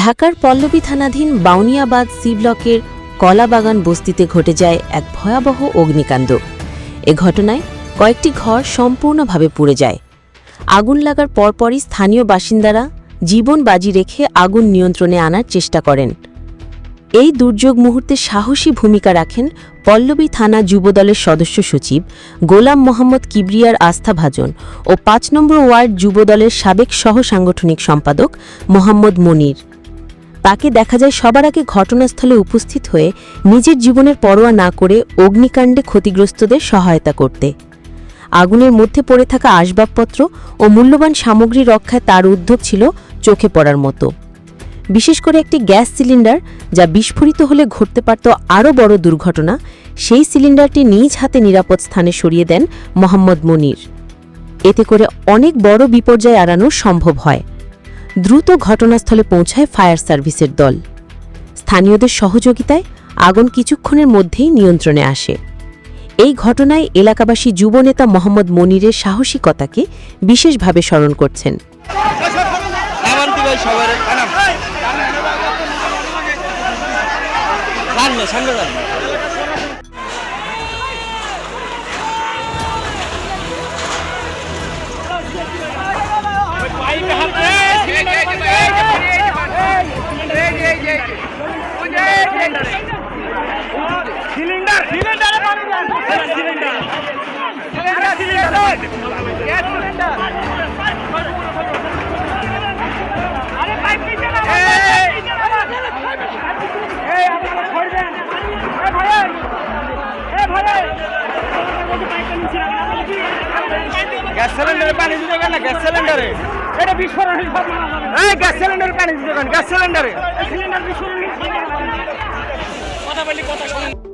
ঢাকার পল্লবী থানাধীন বাউনিয়াবাদ সি ব্লকের কলাবাগান বস্তিতে ঘটে যায় এক ভয়াবহ অগ্নিকাণ্ড। এ ঘটনায় কয়েকটি ঘর সম্পূর্ণভাবে পুড়ে যায়। আগুন লাগার পরপরই স্থানীয় বাসিন্দারা জীবন বাজি রেখে আগুন নিয়ন্ত্রণে আনার চেষ্টা করেন। এই দুর্যোগ মুহূর্তে সাহসী ভূমিকা রাখেন পল্লবী থানা যুবদলের সদস্য সচিব গোলাম মোহাম্মদ কিবরিয়ার আস্থাভাজন ও পাঁচ নম্বর ওয়ার্ড যুবদলের সাবেক সহ সাংগঠনিক সম্পাদক মোহাম্মদ মনির। তাকে দেখা যায় সবার আগে ঘটনাস্থলে উপস্থিত হয়ে নিজের জীবনের পরোয়া না করে অগ্নিকাণ্ডে ক্ষতিগ্রস্তদের সহায়তা করতে। আগুনের মধ্যে পড়ে থাকা আসবাবপত্র ও মূল্যবান সামগ্রী রক্ষায় তার উদ্যোগ ছিল চোখে পড়ার মতো। বিশেষ করে একটি গ্যাস সিলিন্ডার, যা বিস্ফোরিত হলে ঘটতে পারত আরও বড় দুর্ঘটনা, সেই সিলিন্ডারটি নিজ হাতে নিরাপদ স্থানে সরিয়ে দেন মোহাম্মদ মনির। এতে করে অনেক বড় বিপর্যয় এড়ানো সম্ভব হয়। দ্রুত ঘটনাস্থলে পৌঁছায় ফায়ার সার্ভিসের দল স্থানীয়দের সহযোগিতায় আগুন কিছুক্ষণের মধ্যেই নিয়ন্ত্রণে আসে এই ঘটনায় এলাকাবাসী যুবনেতা মোহাম্মদ মনিরের সাহসিকতাকে বিশেষভাবে স্মরণ করছেন ভাই সবার সামনে সামনে যান সিলিন্ডার সিলিন্ডারে পানি দেন cylinder cylinder cylinder gas cylinder আরে পাইপ নিচে না এই আপনারা ছড় দেন এ ভাই এ ভাই গ্যাস সিলিন্ডারে পানি দিতে কেন গ্যাস সিলিন্ডারে। এটা বিস্ফোরণ সব এই গ্যাস সিলিন্ডারে পানি দিতে কেন গ্যাস সিলিন্ডারে। সিলিন্ডার বিস্ফোরণ কথা বলি কথা শুনুন।